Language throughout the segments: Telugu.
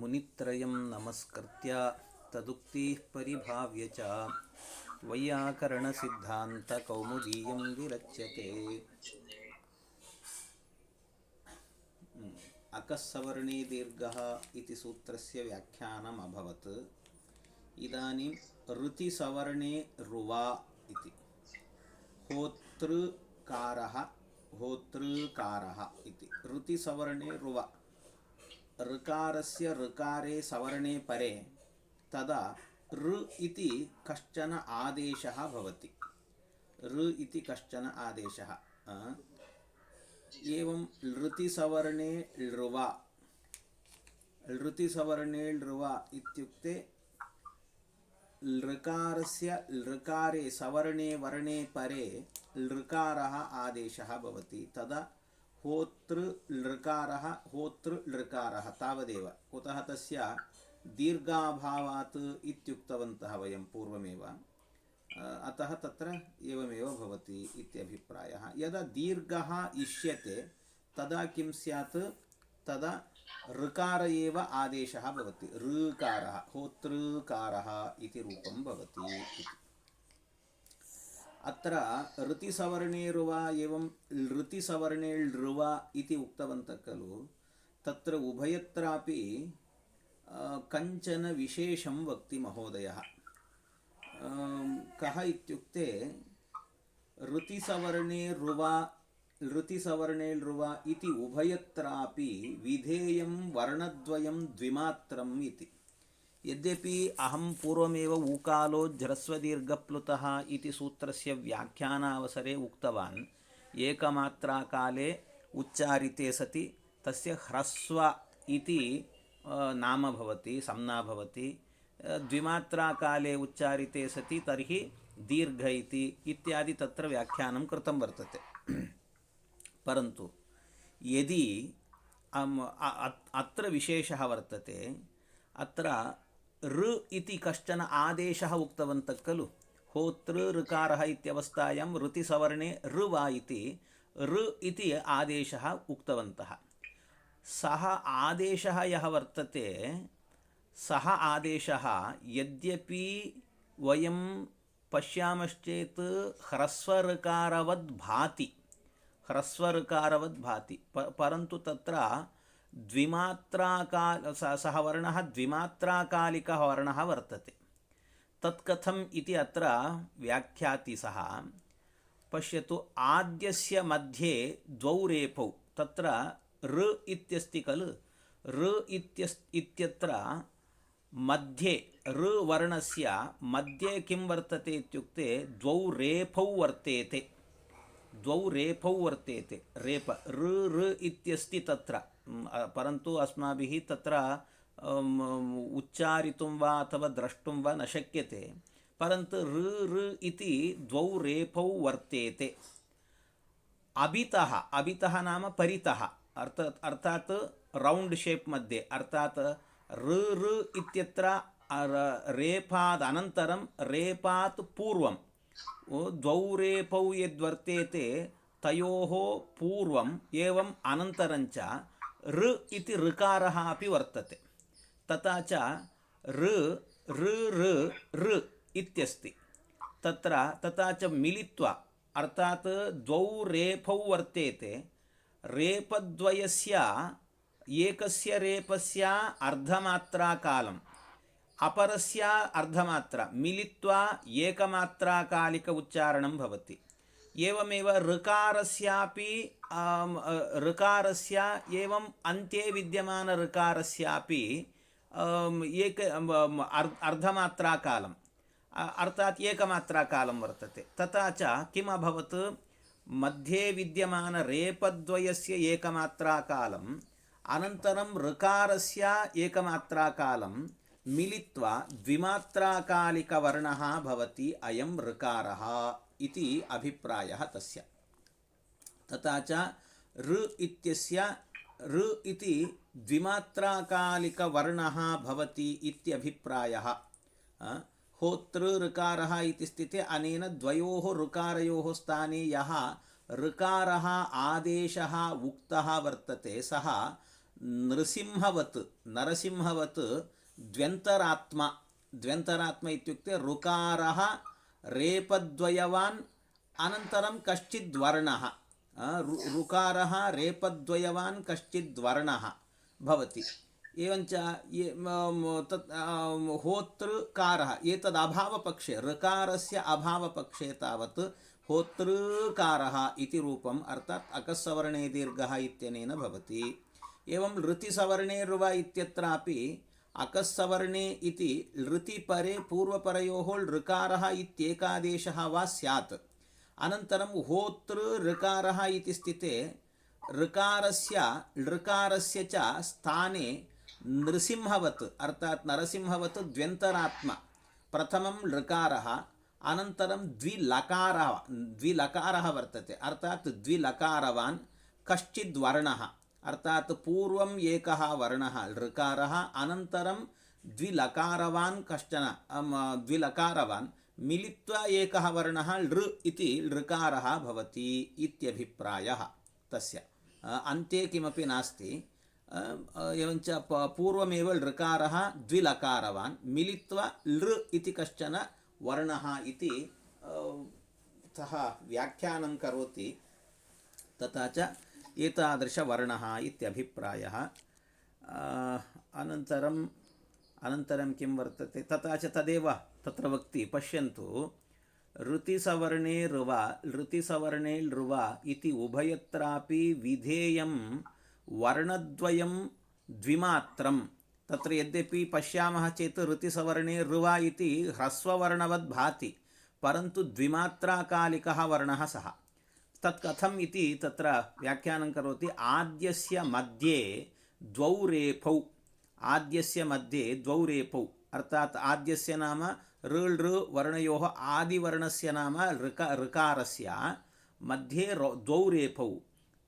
మునిత్రయం నమస్కృత్య తదుక్తి పరిభావ్య వైయాకరణ సిద్ధాంత కౌముదీయం విరచ్యతే అకస్సవర్ణీ దీర్ఘ ఇది సూత్రస్య వ్యాఖ్యానం అభవత్ ఇదాని ఇదానీం రుతిసవర్ణే రువా ఇది. హోతృకార హోతృకార ఇది. రుతిసవర్ణే రువా. ऋकारस्य ऋकारे सवर्णे परे तदा ऋ इति कश्चन आदेशः भवति ऋ इति कश्चन आदेशः अ, एवं लृतिसवर्णे लृवा लृतिसवर्णे लृवा इत्युक्ते लृकारस्य लृकारे सवर्णे वर्णे परे लृकारः आदेशः भवति तदा ಹೋತೃ ಲೃಕಾರ ಹೋತೃ ಲೃಕಾರ ತಾವದೇವ. ಕುತಃ ತಸ್ಯ ದೀರ್ಘಾಭಾವಾತ್ ಇತ್ಯುಕ್ತವಂತಹ ವಯಂ ಪೂರ್ವಮೇವ. ಅತಃ ತತ್ರ ಏವಮೇವ ಭವತಿ ಇತ್ಯಭಿಪ್ರಾಯ. ಯದಾ ದೀರ್ಘ ಇಷ್ಯತೆ, ತದಾ ಕಿಂ ಸ್ಯಾತ್, ತದಾ ಋಕಾರ ಏವ ಆದೇಶ ಭವತಿ. ಋಕಾರ, ಹೋತೃಕಾರ ಇತಿ ರೂಪಂ ಭವತಿ అత్ర రుతిసవర్ణేరువ ఏవం రుతిసవర్ణేళృవ ఇది ఉక్తవంతः ఖలు. తత్ర ఉభయత్రాపి కంచన విశేషం వక్తి మహోదయ. కः ఇత్యుక్తే రుతిసవర్ణే రువ ఋతిసవర్ణే రువ ఇది ఉభయత్రాపి విధేయం వర్ణద్వయం ద్విమాత్రం ఇది. यद्यपि अहं पूर्वमेव ऊकालो ह्रस्वदीर्घप्लुतः इति सूत्रस्य व्याख्यानावसरे उक्तवान्, एकमात्राकाले उच्चारिते सति तस्य ह्रस्व इति नाम भवति, संज्ञा भवति द्विमात्राकाले उच्चारिते सति तर्हि दीर्घ इति इत्यादि तत्र व्याख्यानं कृतं वर्तते। परन्तु यदि अत्र विशेषः वर्तते, अत्र ಋ ಇತಿ ಕಶ್ಚನ ಆದೇಶ ಉಕ್ತವಂತ ಖಲು ಹೋತೃ ಋಕಾರಃ ಇತ್ಯವಸ್ಥಾಯಂ ಋತಿಸವರ್ಣೆ ಋ ವಾ ಇತಿ ಋ ಇತಿ ಆದೇಶ ಉಕ್ತವಂತಹ ಸಹ ಆದೇಶ ಯಹ ವರ್ತತೆ? ಸಹ ಆದೇಶ ಯದ್ಯಪಿ ವಯಂ ಪಶ್ಯಾಮಶ್ಚೇತ್ ಹ್ರಸ್ವಋಕಾರವದ್ ಹ್ರಸ್ವಋಕಾರವದ್ಭಾತಿ ಹ್ರಸ್ವಋಕಾರವದ್ಭಾತಿ ಪ, ಪರಂತು ತತ್ರ द्विमात्राकाल स- सः वर्णः द्विमात्राकालिकः वर्णः वर्तते तत् कथम् इति अत्र व्याख्याति सः पश्यतु आद्यस्य मध्ये द्वौ रेफौ तत्र ऋ इत्यस्ति खलु ऋ इत्यस् इत्यत्र मध्ये ऋ वर्णस्य मध्ये किं वर्तते इत्युक्ते द्वौ रेफौ वर्तेते द्वौ रेफौ वर्तेते रेप ऋ ऋ इत्यस्ति तत्र म्, अ, परन्तु अस्माभिः तत्र अम्, उच्चारितुं वा अथवा द्रष्टुं वा न शक्यते परन्तु ऋ ऋ इति द्वौ रेफौ वर्तेते अबितः अबितः नाम परितः अर्थ अर्थात् रौण्ड् शेप् मध्ये अर्थात् ऋ ऋ इत्यत्र अर- रेफादनन्तरं रेपात् पूर्वं ओ, द्वौ रेफौ यद्वर्तेते तयोः पूर्वम् एवम् अनन्तरञ्च ऋ इति ऋकारः अपि वर्तते। तथा च ऋ ऋ ऋ ऋ इत्यस्ति। तत्र तथा च मिलित्वा अर्थात् द्वौ रेफौ वर्तेते। रेपद्वयस्य एकस्य रेपस्य अर्धमात्राकालम्। अपरस्य अर्धमात्रा मिलित्वा एकमात्राकालिक उच्चारणं भवति। एवमेव ऋकारस्यापि आम्, अ, ऋकारस्य एवम् अन्ते विद्यमानऋकारस्यापि आम्, एक अम्, अम्, अर्- अर्धमात्राकालम् अ- अर्थात् एकमात्राकालं वर्तते तथा च किम् अभवत् मध्ये विद्यमानरेपद्वयस्य एकमात्राकालम् अनन्तरं ऋकारस्य एकमात्राकालं मिलित्वा द्विमात्राकालिकवर्णः भवति अयं ऋकारः इति अभिप्रायः तस्य तथा च ऋ इत्यस्य ऋ इति द्विमात्राकालिकवर्णः भवति इत्यभिप्रायः अ, होतृ ऋकारः इति स्थिते अनेन द्वयोः ऋकारयोः स्थाने यः ऋकारः आदेशः उक्तः वर्तते सः नृसिंहवत् नरसिंहवत् द्व्यन्तरात्मा द्व्यन्तरात्मा इत्युक्ते ऋकारः रेपद्वयवान् अनन्तरं कश्चिद्वर्णः ऋ- ऋकारः रेपद्वयवान् कश्चिद्वर्णः भवति एवञ्च ये म- तत् आम्, होतृकारः एतद् अभावपक्षे ऋकारस्य अभावपक्षे तावत् होतृकारः इति रूपम् अर्थात् अकस्सवर्णे दीर्घः इत्यनेन भवति एवं लृतिसवर्णे रुव इत्यत्रापि अकस्सवर्णे इति लृतिपरे पूर्वपरयोः लृकारः इत्येकादेशः वा स्यात् अनन्तरं होतृ ऋकारः इति स्थिते ऋकारस्य लृकारस्य च स्थाने नृसिंहवत् अर्थात् नरसिंहवत् द्व्यन्तरात्मा प्रथमं लृकारः अनन्तरं द्विलकारः द्विलकारः वर्तते अर्थात् द्विलकारवान् कश्चिद् वर्णः अर्थात् पूर्वम् एकः वर्णः ऋकारः अनन्तरं द्विलकारवान् कश्चन अम्, द्विलकारवान् मिलित्वा एकः वर्णः लृ इति लृकारः भवति इत्यभिप्रायः तस्य अ, अन्ते किमपि नास्ति अ, अ, एवञ्च प- पूर्वमेव लृकारः द्विलकारवान् मिलित्वा लृ इति कश्चन वर्णः इति अ, सः व्याख्यानं करोति तथा च एतादृशवर्णः इत्यभिप्रायः आ, अनन्तरम् अनन्तरं किं वर्तते तथा च तदेव तत्र वक्ति पश्यन्तु ऋतिसवर्णे ऋवा ऋतिसवर्णे लृवा इति उभयत्रापि विधेयं वर्णद्वयं द्विमात्रं तत्र यद्यपि पश्यामः चेत् ऋतिसवर्णे ऋवा इति ह्रस्ववर्णवद् भाति परन्तु द्विमात्राकालिकः वर्णः सः तत् कथम् इति तत्र व्याख्यानं करोति आद्यस्य मध्ये द्वौ रेफौ आद्यस्य मध्ये द्वौ रेफौ अर्थात् आद्यस्य नाम ऋ लृ वर्णयोः आदिवर्णस्य नाम ऋक ऋकारस्य मध्ये रो- द्वौ रेफौ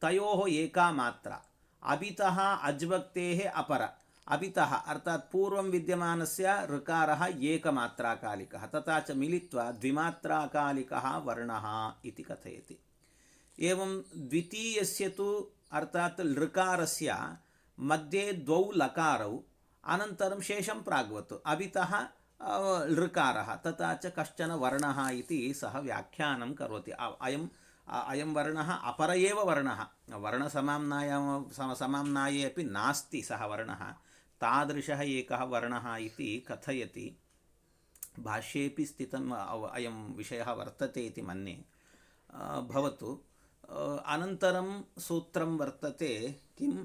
तयोः एका मात्रा अभितः अज्वक्तेः अपर अभितः अर्थात् पूर्वं विद्यमानस्य ऋकारः एकमात्राकालिकः तथा च मिलित्वा द्विमात्राकालिकः वर्णः इति कथयति एवं द्वितीयस्य तु अर्थात् लृकारस्य मध्ये द्वौ लकारौ अनन्तरं शेषं प्राग्वत् अभितः अ, लृकारः तथा च कश्चन वर्णः इति सः व्याख्यानं करोति अ- अयम् अ- अयं वर्णः अपर एव वर्णः वर्णसमाम्नायां सम- समाम्नाये अपि नास्ति सः वर्णः तादृशः एकः वर्णः इति कथयति भाष्येपि स्थितम् अव- अयं विषयः वर्तते इति मन्ये अ, भवतु अ, अनन्तरं सूत्रं वर्तते किम्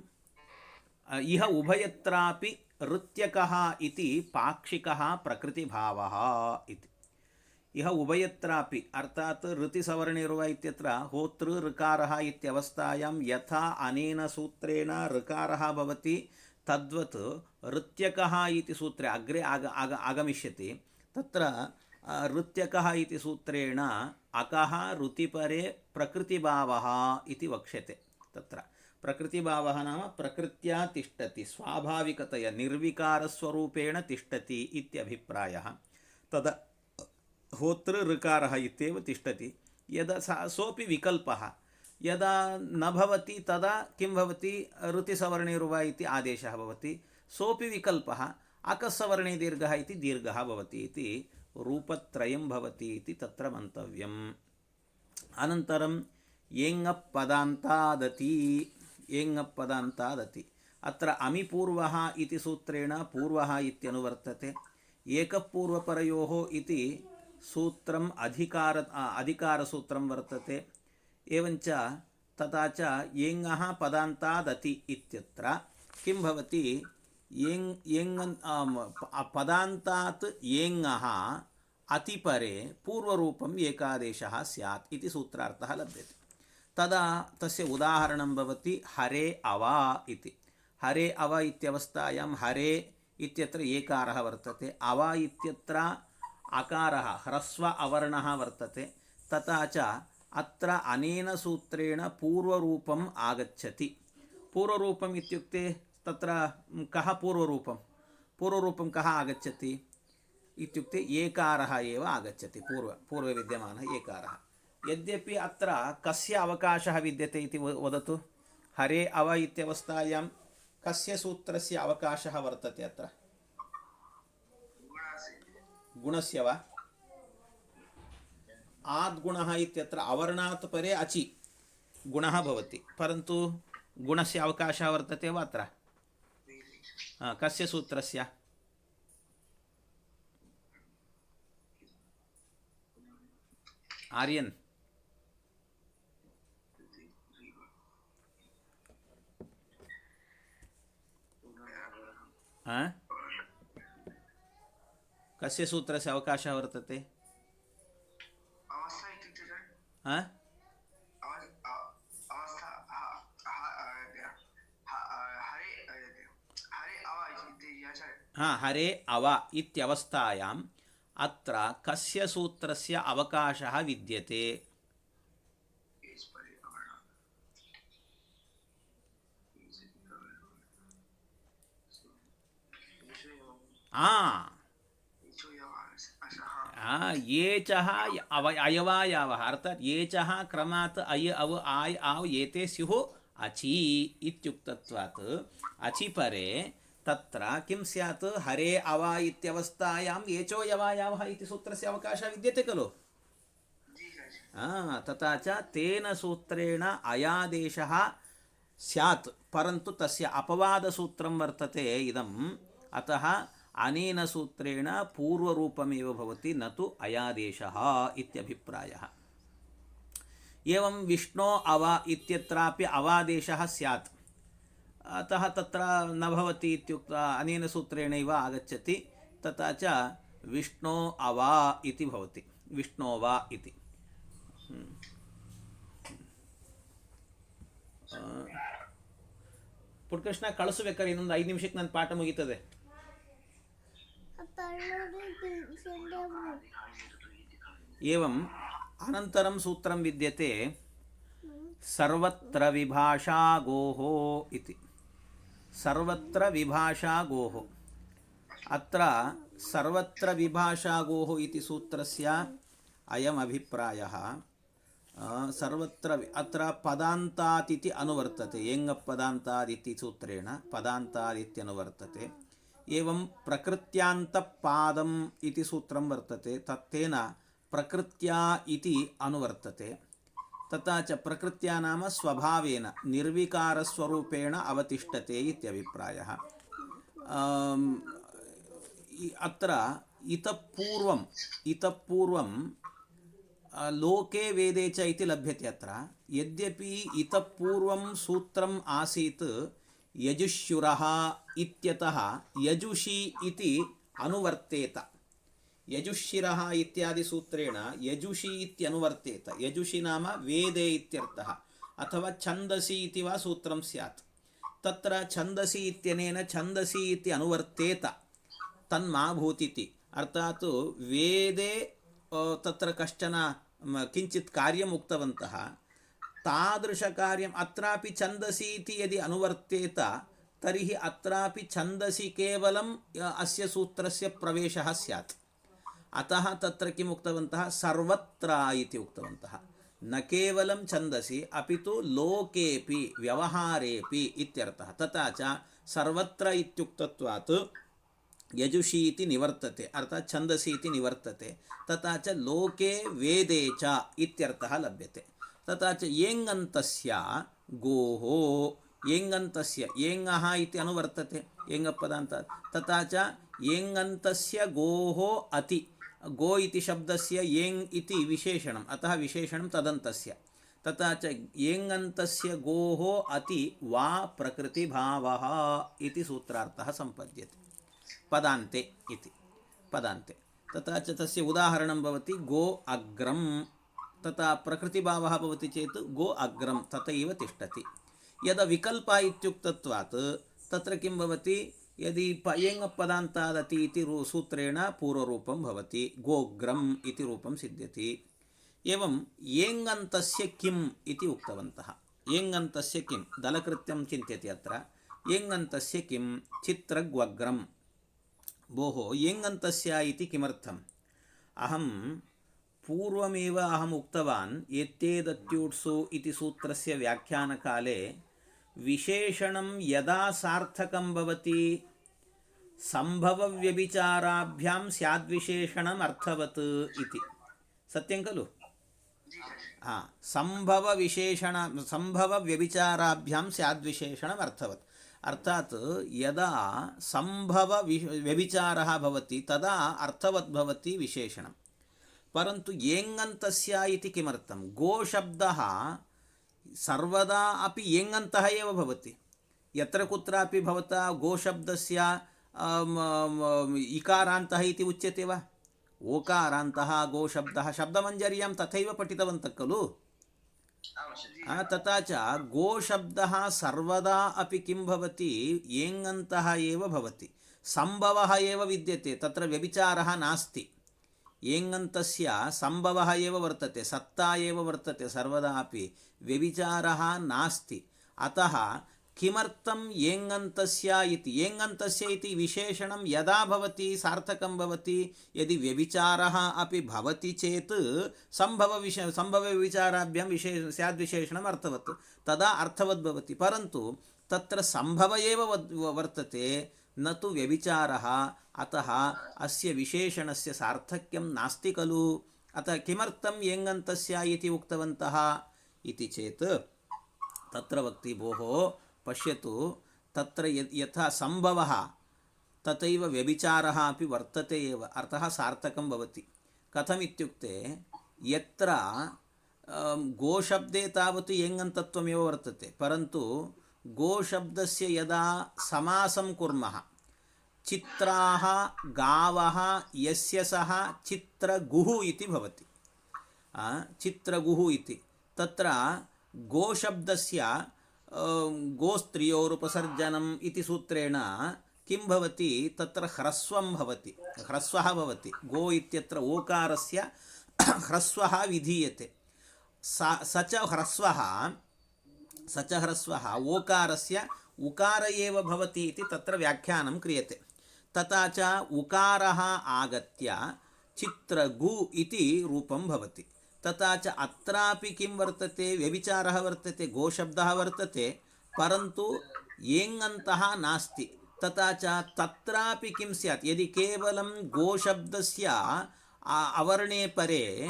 अ, इह उभयत्रापि ऋत्यकः इति पाक्षिकः प्रकृतिभावः इति इह उभयत्रापि अर्थात् ऋतिसवर्णिर्व इत्यत्र होतृ ऋकारः इत्यवस्थायां यथा अनेन सूत्रेण ऋकारः भवति तद्वत् ऋत्यकः इति सूत्रे अग्रे आग आग आगमिष्यति तत्र अ, ऋत्यकः इति सूत्रेण अकः ऋतिपरे प्रकृतिभावः इति वक्ष्यते तत्र प्रकृतिभावः नाम प्रकृत्या तिष्ठति स्वाभाविकतया निर्विकारस्वरूपेण तिष्ठति इत्यभिप्रायः तदा होतृ ऋकारः इत्येव तिष्ठति यदा सा सोऽपि विकल्पः यदा न भवति तदा किं भवति ऋतिसवर्णिरुवा इति आदेशः भवति सोऽपि विकल्पः अकस्सवर्णे दीर्घः इति दीर्घः भवति इति रूपत्रयं भवति इति तत्र मन्तव्यम् अनन्तरं येङप् पदान्तादति येङप् पदान्तादति अत्र अमिपूर्वः इति सूत्रेण पूर्वः इत्यनुवर्तते एकपूर्वपरयोः इति सूत्रम् अधिकार अधिकारसूत्रं वर्तते एवञ्च तथा च येङः पदान्तादति इत्यत्र किं भवति येङ् येङन् आम्, प- पदान्तात् येङः ಅತಿಪರೆ ಪೂರ್ವರೂಪಂ ಏಕಾದೇಶ ಸ್ಯಾತ್ ಇತಿ ಸೂತ್ರಾರ್ಥ ಲಭ್ಯತೆ. ತದಾ ತಸ್ಯ ಉದಾಹರಣಂ ಭವತಿ ಹರೆ ಅವ ಇತಿ. ಹರೆ ಅವ ಇತ್ಯವಸ್ಥಾಯಾಂ ಹರೆ ಇತ್ಯತ್ರ ಏಕಾರ ವರ್ತತೆ. ಅವ ಇತ್ಯತ್ರ ಅಕಾರ, ಹ್ರಸ್ವ ಅವರ್ಣ ವರ್ತತೆ. ತಥಾಚ ಅತ್ರ ಅನೇನ ಸೂತ್ರೇಣ ಪೂರ್ವರೂಪಂ ಆಗಚ್ಚತಿ ಪೂರ್ವರೂಪಂ ಇತ್ಯುಕ್ತೆ ತತ್ರ ಕಹ ಪೂರ್ವರೂಪಂ. ಪೂರ್ವರೂಪಂ ಕಹ ಆಗಚ್ಚತಿ इत्युक्ते एकारः एव आगच्छति पूर्व पूर्वविद्यमानः एकारः यद्यपि अत्र कस्य अवकाशः विद्यते इति व- वदतु हरे अव इत्यवस्थायां कस्य सूत्रस्य अवकाशः वर्तते अत्र गुणस्य वा आद्गुणः इत्यत्र अवर्णात् परे अचि गुणः भवति परन्तु गुणस्य अवकाशः वर्तते वा अत्र हा, कस्य सूत्रस्य आर्यन. हा? कसे सूत्रसे अवकाशावर तर ते? हा? हरे आवा इत्यवस्थायाम अत्र कस्य सूत्रस्य अवकाशः विद्यते? ये चः अव, अयवायावः, अर्थात् ये चः क्रमात् अय, अव, आय, आव्, एते स्युः अचि इत्युक्तत्वात्। अचि परे ತತ್ರ ಕಿಂ ಸ್ಯಾತ್ ಹರೇ ಅವ ಇತ್ಯವಸ್ಥಾಯಾಂ ಏಚೋ ಯವ ಯಾವ ಇತಿ ಸೂತ್ರಸ್ಯ ಅವಕಾಶ ವಿದ್ಯತೆ ಖಲು ತಥಾಚ ತೇನ ಸೂತ್ರೇಣ ಅಯಾದೇಶ ಸ್ಯಾತ್ ಪರಂತು ತಸ್ಯ ಅಪವಾದ ಸೂತ್ರಂ ವರ್ತತೆ ಇದಂ ಅತಃ ಅನೇನ ಸೂತ್ರೇಣ ಪೂರ್ವರೂಪಮೇವ ಭವತಿ ನತು ಅಯಾದೇಶ ಇತ್ಯಭಿಪ್ರಾಯ ಏವಂ ವಿಷ್ಣೋ ಅವ ಇತ್ಯತ್ರಾಪಿ ಅವಾದೇಶ ಸ್ಯಾತ್ अतः तत्र न भवति इत्युक्त्वा अनेन सूत्रेणैव आगच्छति तथा च विष्णो अवा इति भवति विष्णो वा इति ಪುಟ್ಕೃಷ್ಣ ಕಳಿಸ್ಬೇಕಾರೆ ಇನ್ನೊಂದು ಐದು ನಿಮಿಷಕ್ಕೆ ನನ್ನ ಪಾಠ ಮುಗೀತದೆ ಏವಂ ಅನಂತರಂ ಸೂತ್ರಂ ವಿದ್ಯತೆ ಸರ್ವತ್ರ ವಿಭಾಷಾ ಗೋಃ ಇತಿ సర్వత్ర విభాషాగోహో. అత్ర సర్వత్ర విభాషాగోహో ఇది సూత్రస్య అయం అభిప్రాయ. సర్వత్ర అత్ర పదాంతాదితి అనువర్తతే. ఏంగ పదాంతాదితి సూత్రేణ? పదాంతాదితి అనువర్తతే. ఏవం ప్రకృత్యాంతపాదం ఇది సూత్రం వర్తతే. తత్తేన ప్రకృత్యా ఇది అనువర్తతే. ತಥಾಚ ಪ್ರಕೃತ್ಯ ನಾಮ ಸ್ವಭಾವೇನ ನಿರ್ವಿಕಾರಸ್ವರೂಪೇಣ ಅವತಿಷ್ಠತೆ ಇತ್ಯಭಿಪ್ರಾಯ ಅತ್ರ ಇತಪೂರ್ವಂ ಇತಪೂರ್ವಂ ಲೋಕೆ ವೇದೆ ಚ ಇತಿ ಲಭ್ಯತೆ ಅತ್ರ ಯದ್ಯಪಿ ಇತಪೂರ್ವಂ ಸೂತ್ರಂ ಆಸೀತ್ ಯಜುಷ್ಯುರಃ ಇತ್ಯತಃ ಯಜುಷಿ ಇತಿ ಅನುವರ್ತೇತ ಯಜುಶಿರಃ ಇತ್ಯಾದಿ ಸೂತ್ರೇಣ ಯಜುಷಿ ಇತ್ಯನುವರ್ತೇತ. ಯಜುಷಿ ನಾಮ ವೇದೆ ಇತ್ಯರ್ಥ ಅಥವಾ ಛಂದಸಿ ಇತಿ ವಾ ಸೂತ್ರಂ ಸ್ಯಾತ್. ತತ್ರ ಛಂದಸಿ ಇತ್ಯನೇನ ಛಂದಸಿ ಇತಿ ಅನುವರ್ತೇತ. ತನ್ಮಾ ಭೂತಿತಿ ಅರ್ಥಾತ್ ವೇದೆ ತತ್ರ ಕಷ್ಟನ ಕಿಂಚಿತ್ ಕಾರ್ಯಂ ಉಕ್ತವಂತಹ. ತಾದೃಶ ಕಾರ್ಯಂ ಅತ್ರಾಪಿ ಛಂದಸಿ ಇತಿ ಯದಿ ಅನುವರ್ತೇತ, ತರ್ಹಿ ಅತ್ರಾಪಿ ಛಂದಸಿ ಕೇವಲಂ ಅಸ್ಯ ಸೂತ್ರಸ್ಯ ಪ್ರವೇಶ ಸ್ಯಾತ್. ಅತಃ ತತ್ರ ಕಿಂ ಉಕ್ತವಂತಹ ಸರ್ವತ್ರ ಇತಿ ಉಕ್ತವಂತಹ. ನ ಕೇವಲಂ ಛಂದಸಿ, ಅಪಿತು ಲೋಕೇಪಿ, ವ್ಯವಹಾರೇಪಿ ಇತ್ಯರ್ಥ. ತಥಾಚ ಸರ್ವತ್ರ ಇತ್ಯುಕ್ತತ್ವಾತ್ ಯಜುಷಿ ಇತಿ ನಿವರ್ತತೆ, ಅರ್ಥಾತ್ ಛಂದಸಿ ಇತಿ ನಿವರ್ತತೆ. ತಥಾಚ ಚ ಲೋಕೆ ವೇದೇ ಚ ಇತ್ಯರ್ಥ ಲಭ್ಯತೆ. ತಥಾಚ ಏಂಗಂತಸ್ಯ ಗೋಹೋ, ಏಂಗಂತಸ್ಯ ಏಂಗಹ ಇತಿ ಅನುವರ್ತತೆ. ಏಂಗಪ್ಪದ ಅಂತ. ತಥಾಚ ಏಂಗಂತಸ್ಯ ಗೋಹೋ ಅತಿ. गोः येङन्तस्य येङः इति अनुवर्तते येङपदान्तात् तथा च येङन्तस्य गोः अति गो इति शब्दस्य येङ् इति विशेषणम् अतः विशेषणं तदन्तस्य तथा च येङन्तस्य गोः अति वा प्रकृतिभावः इति सूत्रार्थः सम्पद्यते पदान्ते इति पदान्ते तथा च तस्य उदाहरणं भवति गो अग्रं तथा प्रकृतिभावः भवति चेत् गो अग्रं तथैव तिष्ठति यदा विकल्प इत्युक्तत्वात् तत्र किं भवति ಯದಿ ಪಯಂಗಪದಾಂತಾದತಿ ಇತಿ ರೂ ಸೂತ್ರೇಣ ಪೂರ್ವರೂಪಂ ಭವತಿ ಗೋಗ್ರಂ ಇತಿ ರೂಪಂ ಸಿದ್ಧತಿ ಏವಂ ಏಂಗಂತಸ್ಯ ಕಿಂ ಇತಿ ಉಕ್ತವಂತಹ ಏಂಗಂತಸ್ಯ ಕಿಂ ದಲಕೃತ್ಯಂ ಚಿಂತ್ಯತೆ ಅತ್ರ ಏಂಗಂತಸ್ಯ ಕಿಂ ಚಿತ್ರಗ್ವಗ್ರಂ ಭೋಃ ಏಂಗಂತಸ್ಯ ಇತಿ ಕಿಮರ್ಥಂ ಅಹಂ ಪೂರ್ವಮೇವ ಅಹಂ ಉಕ್ತವಾನ್ ಎತ್ತೇದತ್ಯೂಟ್ಸು ಇತಿ ಸೂತ್ರಸ್ಯ ವ್ಯಾಖ್ಯಾನಕಾಲೆ విశేషణం యదా సార్థకం భవతి సంభవ వ్యభిచారాభ్యాం సద్విశేషణం అర్థవత్ ఇది సత్యం ఖలు సంభవ విశేషణ సంభవ వ్యభిచారాభ్యాం సద్విశేషణం అర్థవత్ అర్థాత్ యదా సంభవ వి వ్యభిచార భవతి తదా అర్థవత్ భవతి విశేషణం పరంతు ఏంగంతస్య ఇది కిమర్థం గోశబ్ద సర్వదా అపి ఏంగంతః ఏవ భవతి. ఎత్ర కుత్రాపి భవత గోశబ్దస్య ఇకారాంత ఇది ఉచ్యతే వా? ఓకారాంతః గోశబ్దः శబ్దమంజర్యాం తథైవ పఠితవంత ఖలు? తథా చ సర్వదా అపి కిం భవతి ఏంగంతః ఏవ భవతి. సంభవ ఏవ విద్యతే తత్ర వ్యభిచారः నాస్తి. ఏంగంతస్య సంభవ ఏవ వర్తతే సత్తా ఏవ వర్తతే సర్వదాపి వ్యభిచార నాస్తి. అత కిమర్థం ఏంగంతస్య ఇది ఏంగంతస్య ఇది విశేషణం యదా భవతి సార్థకం భవతి యది వ్యభిచార అపి భవతి చేత్ సంభవ విష సంభవ విచారాభ్యం విశేష సద్విశేషణం అర్థవత్ తదా అర్థవద్భవతి. పరంతు తత్ర సంభవ ఏవ వర్తతే तत्र सम्भव एव वद् वर्तते न तु व्यभिचारः अतः अस्य विशेषणस्य सार्थक्यं नास्ति खलु अतः किमर्थं येङन्तस्य इति उक्तवन्तः इति चेत् तत्र वक्ति भोः पश्यतु तत्र यत् यथा सम्भवः तथैव व्यभिचारः अपि वर्तते एव अर्थः सार्थकं भवति कथमित्युक्ते यत्र अं, गोशब्दे तावत् येङन्तत्वमेव वर्तते परन्तु గోశబ్దస్య యదా సమాసం కుర్మః. చిత్రాహ గావహ యస్య సహ చిత్రగుహు ఇతి భవతి. చిత్రగుహు ఇతి తత్ర గోశబ్దస్య గోస్త్రియోరుపసర్జనం ఇతి సూత్రేణ కిం భవతి? తత్ర హ్రస్వం భవతి. హ్రస్వః భవతి. గో ఇత్యత్ర ఓకారస్య హ్రస్వః విధీయతే. స స చ హ్రస్వः स च ह्रस्वः ओकारस्य उकार एव भवति इति तत्र क्रियते। तथा च उकारः आगत्य चित्रगु इति भवति। तथा च अत्रापि किं वर्तते? व्यभिचारः वर्तते, गोशब्दः वर्तते, परन्तु येङन्तः नास्ति। तथा च तत्रापि किं स्यात्? यदि केवलं गोशब्दस्य अवर्णे परे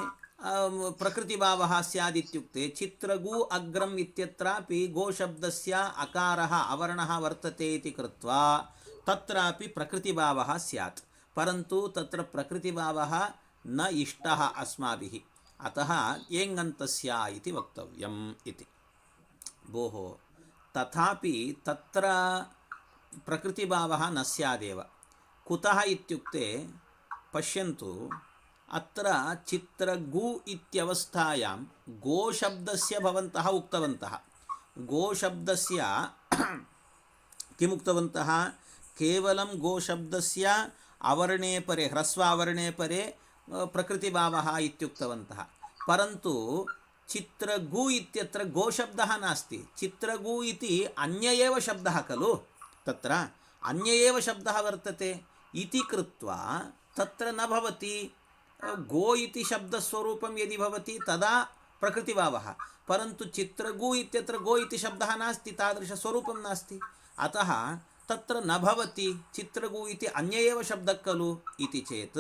ಪ್ರಕೃತಿಭಾವ ಸ್ಯಾದಿತ್ಯುಕ್ತೆ. ಚಿತ್ರಗೂ ಅಗ್ರಂ ಇತ್ಯತ್ರಾಪಿ ಗೋಶಬ್ದಸ್ಯ ಅಕಾರಃ ಅವರ್ಣಃ ವರ್ತತೆ ಇತಿ ಕೃತ್ವಾ. ತತ್ರಾಪಿ ಪ್ರಕೃತಿಭಾವಃ ಸ್ಯಾತ್. ಪರಂತು ತತ್ರ ಪ್ರಕೃತಿಭಾವಃ ನ ಇಷ್ಟ ಅಸ್ಮಾಭಿಃ. ಅತಃ ಏಂಗಂತಸ್ಯ ಇತಿ ವಕ್ತವ್ಯಂ ಇತಿ. ಭೋಃ ತಥಾಪಿ ತತ್ರ ಪ್ರಕೃತಿಭಾವಃ ನ ಸ್ಯಾದೇವ. ಕುತಃ ಇತ್ಯುಕ್ತೆ ಪಶ್ಯಂತು ಅತ್ರ ಚಿತ್ರ ಗು ಇತ್ಯವಸ್ಥಾಯಾಂ, ಗೋ ಶಬ್ದಸ್ಯ ಭವಂತಹ ಉಕ್ತವಂತಹ. ಗೋ ಶಬ್ದಸ್ಯ ಕಿಮುಕ್ತವಂತಹ ಕೇವಲ ಗೋ ಶಬ್ದಸ್ಯ ಅವರ್ಣೇ ಪರೆ, ಹ್ರಸ್ವ ಅವರ್ಣೇ ಪರೆ ಪ್ರಕೃತಿಭಾವಃ ಇತ್ಯುಕ್ತವಂತಹ. ಪರಂತು ಚಿತ್ರಗು ಇತ್ಯತ್ರ ಗೋ ಶಬ್ದಃ ನಾಸ್ತಿ. ಚಿತ್ರಗು ಇತಿ ಅನ್ಯಯೇವ ಶಬ್ದ ಖಲು? ತತ್ರ ಅನ್ಯಯೇವ ಶಬ್ದ ವರ್ತತೆ. ಇತಿ ಕೃತ್ವ ತತ್ರ ನ ಭವತಿ. गो इति शब्दस्वरूपं यदि भवति तदा प्रकृतिभावः परन्तु चित्रगु इत्यत्र गो इति शब्दः नास्ति तादृशस्वरूपं नास्ति अतः तत्र न भवति चित्रगु इति अन्य एव शब्दः खलु इति चेत्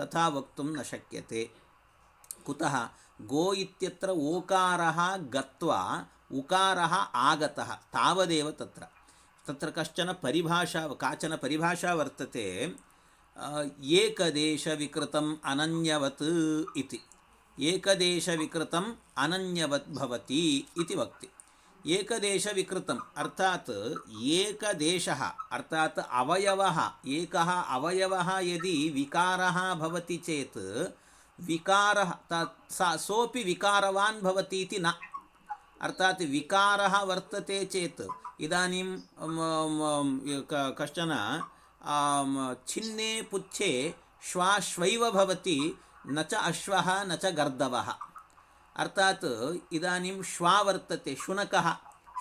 तथा वक्तुं न शक्यते कुतः गो इत्यत्र ओकारः गत्वा उकारः आगतः तावदेव तत्र तत्र कश्चन परिभाषा काचन परिभाषा वर्तते ఏకదేశ వికృతం అనన్యవత్ ఇది. ఏకదేశ వికృతం అనన్యవత్ భవతి ఇది వక్తి. ఏకదేశ వికృతం అర్థాత్ ఏకదేశ అర్థాత్ అవయవ ఏక అవయవ యది వికారతి చేత్ వికార సోపి వికారవాన్ భవతి ఇది న. అర్థాత్ వికార వర్తతే చేత్. ఇదానీం కష్టన म, क- कश्चन आम्, छिन्ने पुच्छे श्वाश्वैव भवति न च अश्वः न च गर्दवः अर्थात् इदानीं श्वा वर्तते शुनकः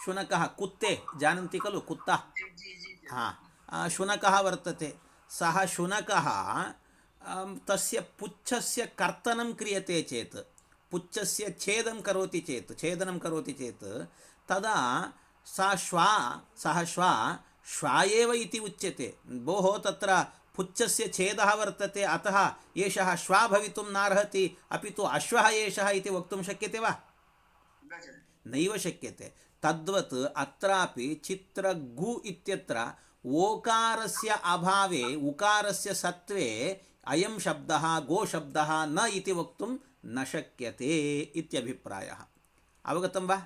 शुनकः कुत्ते जानन्ति खलु कुत्ता जी जी जी जी। हा आ, शुनकः वर्तते सः शुनकः आम्, तस्य पुच्छस्य कर्तनं क्रियते चेत् पुच्छस्य छेदं करोति चेत् छेदनं करोति चेत् तदा सा श्वा सः श्वा श्वा एव इति उच्यते। भोः तत्र पुच्छस्य छेदः वर्तते अतः एषः श्वा भवितुं नार्हति अपि तु अश्वः एषः इति वक्तुं शक्यते वा? नैव शक्यते। तद्वत् अत्रापि चित्रगु इत्यत्र ओकारस्य अभावे उकारस्य सत्त्वे अयं शब्दः गोशब्दः न इति वक्तुं न शक्यते इत्यभिप्रायः। अवगतं वा?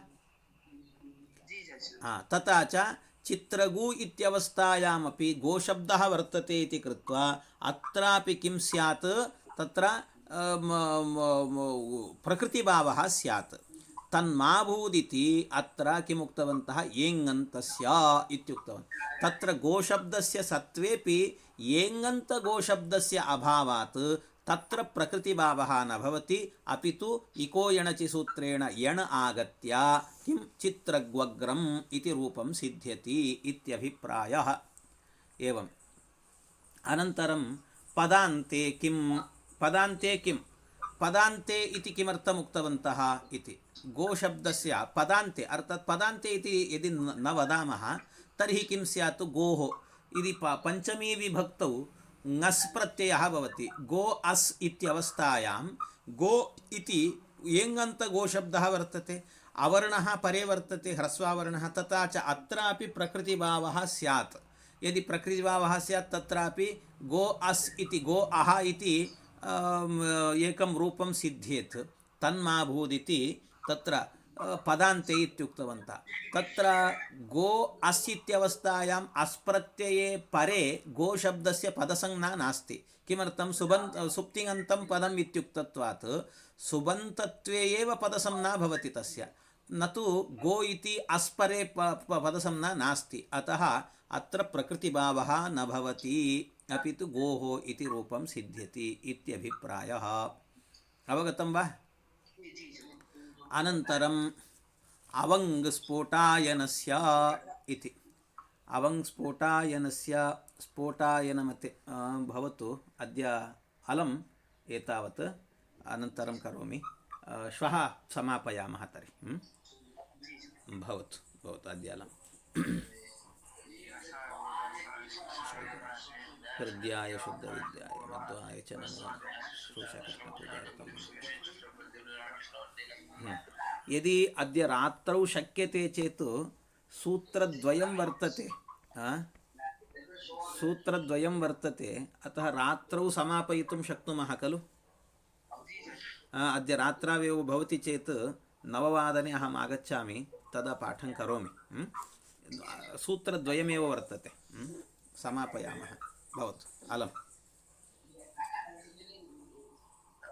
हा, तथा च चित्रगु इत्यवस्थायामपि गोशब्दः वर्तते इति कृत्वा अत्रापि किं स्यात्? तत्र प्रकृतिभावः स्यात्। तन्माभूदिति अत्र किमुक्तवन्तः? येङन्तस्य इत्युक्तवन्। तत्र गोशब्दस्य सत्त्वेपि येङन्तगोशब्दस्य अभावात् तत्र प्रकृतिभावः न भवति। अपि तु इको यणचि सूत्रेण यण आगत्य किं चित्रग्वग्रम् इति रूपं सिद्ध्यति इत्यभिप्रायः। एवम्। अनन्तरं पदान्ते किं पदान्ते किं, पदान्ते इति किमर्थम् उक्तवन्तः इति। गोशब्दस्य पदान्ते अर्थात् पदान्ते इति यदि न वदामः, तर्हि किं स्यात्? गोः। इति प, पञ्चमी विभक्तौ ङस् प्रत्ययः भवति गो अस् इत्यवस्थायां गो इति येङन्तगोशब्दः वर्तते अवर्णः परे वर्तते ह्रस्वावर्णः तथा च अत्रापि प्रकृतिभावः स्यात् यदि प्रकृतिभावः स्यात् तत्रापि गो अस् इति गो अह इति अम्, एकं रूपं सिद्ध्येत् तन्माभूदिति तत्र పదాంతే ఇత్యుక్తవంత. తత్ర గో అస్తిత్యవస్థాయాం అస్ప్రత్యయే పరే గో శబ్దస్య పదసంజ్ఞా నాస్తి. కిమర్థం సుబంత సుప్తింగంతం పదం ఇత్యుక్తత్వాత్. సుబంతత్వే ఏవ పదసంజ్ఞా భవతి తస్య. నతు గో ఇతి అస్పరే పదసంజ్ఞా నాస్తి. అత అత్ర ప్రకృతిభావ నభవతి భవతి. అపితు గోహో ఇది రూపం సిద్ధ్యతి ఇత్యభిప్రాయ. అవగతం వా? अनन्तरम् अवङ्गस्फोटायनस्य इति अवङ्स्फोटायनस्य स्फोटायनमते अ, भवतु अद्य अलम् एतावत् अनन्तरं करोमि अ, श्वः समापयामः तर्हि म्? भवतु भवतु अद्य अलम् हृद्याय शुद्धविद्याय मध्वाय च नमो श्रूषकृष्णपूजार्थं हम्म। यदि अद्य रात्रौ शक्यते चेत् सूत्रद्वयं वर्तते आ? सूत्रद्वयं वर्तते अतः रात्रौ समापयितुं शक्नुमः खलु आ, अद्य रात्रावेव भवति चेत् नववादने अहम् आगच्छामि तदा पाठं करोमि हम्म? सूत्रद्वयमेव वर्तते हम्म? समापयामः भवतु अलम्